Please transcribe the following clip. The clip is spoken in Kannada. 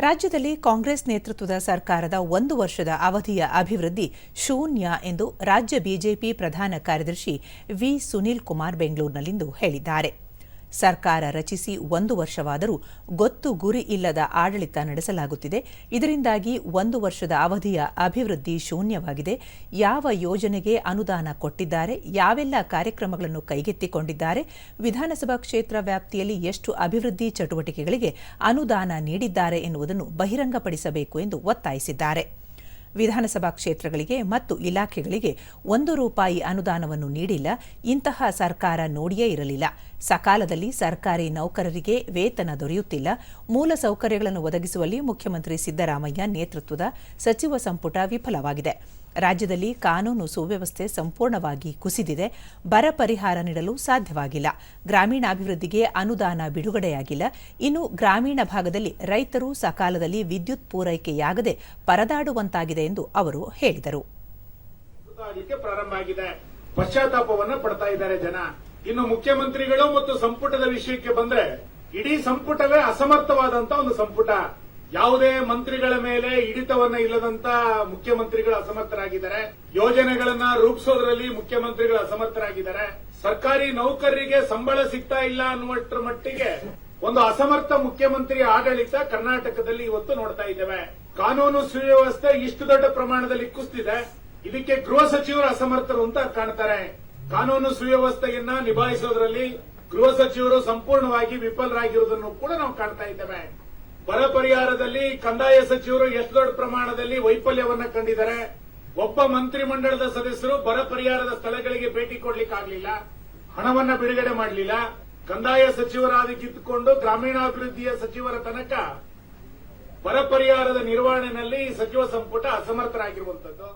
ರಾಜ್ಯದಲ್ಲಿ ಕಾಂಗ್ರೆಸ್ ನೇತೃತ್ವದ ಸರ್ಕಾರದ ಒಂದು ವರ್ಷದ ಅವಧಿಯ ಅಭಿವೃದ್ಧಿ ಶೂನ್ಯ ಎಂದು ರಾಜ್ಯ ಬಿಜೆಪಿ ಪ್ರಧಾನ ಕಾರ್ಯದರ್ಶಿ ವಿ ಸುನೀಲ್ ಕುಮಾರ್ ಬೆಂಗಳೂರಿನಲ್ಲಿಂದು ಹೇಳಿದ್ದಾರೆ. ಸರ್ಕಾರ ರಚಿಸಿ ಒಂದು ವರ್ಷವಾದರೂ ಗೊತ್ತು ಗುರಿ ಇಲ್ಲದ ಆಡಳಿತ ನಡೆಸಲಾಗುತ್ತಿದೆ. ಇದರಿಂದಾಗಿ ಒಂದು ವರ್ಷದ ಅವಧಿಯ ಅಭಿವೃದ್ಧಿ ಶೂನ್ಯವಾಗಿದೆ. ಯಾವ ಯೋಜನೆಗೆ ಅನುದಾನ ಕೊಟ್ಟಿದ್ದಾರೆ? ಯಾವೆಲ್ಲ ಕಾರ್ಯಕ್ರಮಗಳನ್ನು ಕೈಗೆತ್ತಿಕೊಂಡಿದ್ದಾರೆ? ವಿಧಾನಸಭಾ ಕ್ಷೇತ್ರ ವ್ಯಾಪ್ತಿಯಲ್ಲಿ ಎಷ್ಟು ಅಭಿವೃದ್ಧಿ ಚಟುವಟಿಕೆಗಳಿಗೆ ಅನುದಾನ ನೀಡಿದ್ದಾರೆ ಎನ್ನುವುದನ್ನು ಬಹಿರಂಗಪಡಿಸಬೇಕು ಎಂದು ಒತ್ತಾಯಿಸಿದ್ದಾರೆ. ವಿಧಾನಸಭಾ ಕ್ಷೇತ್ರಗಳಿಗೆ ಮತ್ತು ಇಲಾಖೆಗಳಿಗೆ ಒಂದು ರೂಪಾಯಿ ಅನುದಾನವನ್ನು ನೀಡಿಲ್ಲ. ಇಂತಹ ಸರ್ಕಾರ ನೋಡಿಯೇ ಇರಲಿಲ್ಲ. ಸಕಾಲದಲ್ಲಿ ಸರ್ಕಾರಿ ನೌಕರರಿಗೆ ವೇತನ ದೊರೆಯುತ್ತಿಲ್ಲ. ಮೂಲ ಸೌಕರ್ಯಗಳನ್ನು ಒದಗಿಸುವಲ್ಲಿ ಮುಖ್ಯಮಂತ್ರಿ ಸಿದ್ದರಾಮಯ್ಯ ನೇತೃತ್ವದ ಸಚಿವ ಸಂಪುಟ ವಿಫಲವಾಗಿದೆ. ರಾಜ್ಯದಲ್ಲಿ ಕಾನೂನು ಸುವ್ಯವಸ್ಥೆ ಸಂಪೂರ್ಣವಾಗಿ ಕುಸಿದಿದೆ. ಬರ ಪರಿಹಾರ ನೀಡಲು ಸಾಧ್ಯವಾಗಿಲ್ಲ. ಗ್ರಾಮೀಣಾಭಿವೃದ್ಧಿಗೆ ಅನುದಾನ ಬಿಡುಗಡೆಯಾಗಿಲ್ಲ. ಇನ್ನು ಗ್ರಾಮೀಣ ಭಾಗದಲ್ಲಿ ರೈತರು ಸಕಾಲದಲ್ಲಿ ವಿದ್ಯುತ್ ಪೂರೈಕೆಯಾಗದೆ ಪರದಾಡುವಂತಾಗಿದೆ ಎಂದು ಅವರು ಹೇಳಿದರು. ಪಡ್ತಾ ಇದ್ದಾರೆ ಜನ. ಇನ್ನು ಮುಖ್ಯಮಂತ್ರಿಗಳು ಮತ್ತು ಸಂಪುಟದ ವಿಷಯಕ್ಕೆ ಬಂದ್ರೆ ಇಡೀ ಸಂಪುಟವೇ ಅಸಮರ್ಥವಾದಂತ ಒಂದು ಸಂಪುಟ. ಯಾವುದೇ ಮಂತ್ರಿಗಳ ಮೇಲೆ ಹಿಡಿತವನ್ನ ಇಲ್ಲದಂತ ಮುಖ್ಯಮಂತ್ರಿಗಳು ಅಸಮರ್ಥರಾಗಿದ್ದಾರೆ. ಯೋಜನೆಗಳನ್ನ ರೂಪಿಸೋದ್ರಲ್ಲಿ ಮುಖ್ಯಮಂತ್ರಿಗಳು ಅಸಮರ್ಥರಾಗಿದ್ದಾರೆ. ಸರ್ಕಾರಿ ನೌಕರರಿಗೆ ಸಂಬಳ ಸಿಗ್ತಾ ಇಲ್ಲ ಅನ್ನುವಷ್ಟರ ಮಟ್ಟಿಗೆ ಒಂದು ಅಸಮರ್ಥ ಮುಖ್ಯಮಂತ್ರಿ ಆಡಳಿತ ಕರ್ನಾಟಕದಲ್ಲಿ ಇವತ್ತು ನೋಡ್ತಾ ಇದ್ದೇವೆ. ಕಾನೂನು ಸುವ್ಯವಸ್ಥೆ ಇಷ್ಟು ದೊಡ್ಡ ಪ್ರಮಾಣದಲ್ಲಿ ಕುಸ್ತಿದೆ. ಇದಕ್ಕೆ ಗೃಹ ಸಚಿವರು ಅಸಮರ್ಥರು ಅಂತ ಕಾಣ್ತಾರೆ. ಕಾನೂನು ಸುವ್ಯವಸ್ಥೆಯನ್ನ ನಿಭಾಯಿಸೋದ್ರಲ್ಲಿ ಗೃಹ ಸಚಿವರು ಸಂಪೂರ್ಣವಾಗಿ ವಿಫಲರಾಗಿರುವುದನ್ನು ಕೂಡ ನಾವು ಕಾಣ್ತಾ ಇದ್ದೇವೆ. ಬರ ಪರಿಹಾರದಲ್ಲಿ ಕಂದಾಯ ಸಚಿವರು ಎಷ್ಟು ದೊಡ್ಡ ಪ್ರಮಾಣದಲ್ಲಿ ವೈಫಲ್ಯವನ್ನು ಕಂಡಿದ್ದಾರೆ? ಒಬ್ಬ ಮಂತ್ರಿಮಂಡಲದ ಸದಸ್ಯರು ಬರ ಪರಿಹಾರದ ಸ್ಥಳಗಳಿಗೆ ಭೇಟಿ ಕೊಡ್ಲಿಕ್ಕಾಗಲಿಲ್ಲ, ಹಣವನ್ನ ಬಿಡುಗಡೆ ಮಾಡಲಿಲ್ಲ. ಕಂದಾಯ ಸಚಿವರಾದ ಕಿತ್ತುಕೊಂಡು ಗ್ರಾಮೀಣಾಭಿವೃದ್ಧಿಯ ಸಚಿವರ ತನಕ ಬರ ಪರಿಹಾರದ ನಿರ್ವಹಣೆಯಲ್ಲಿ ಸಚಿವ ಸಂಪುಟ ಅಸಮರ್ಥರಾಗಿರುವಂತದ್ದು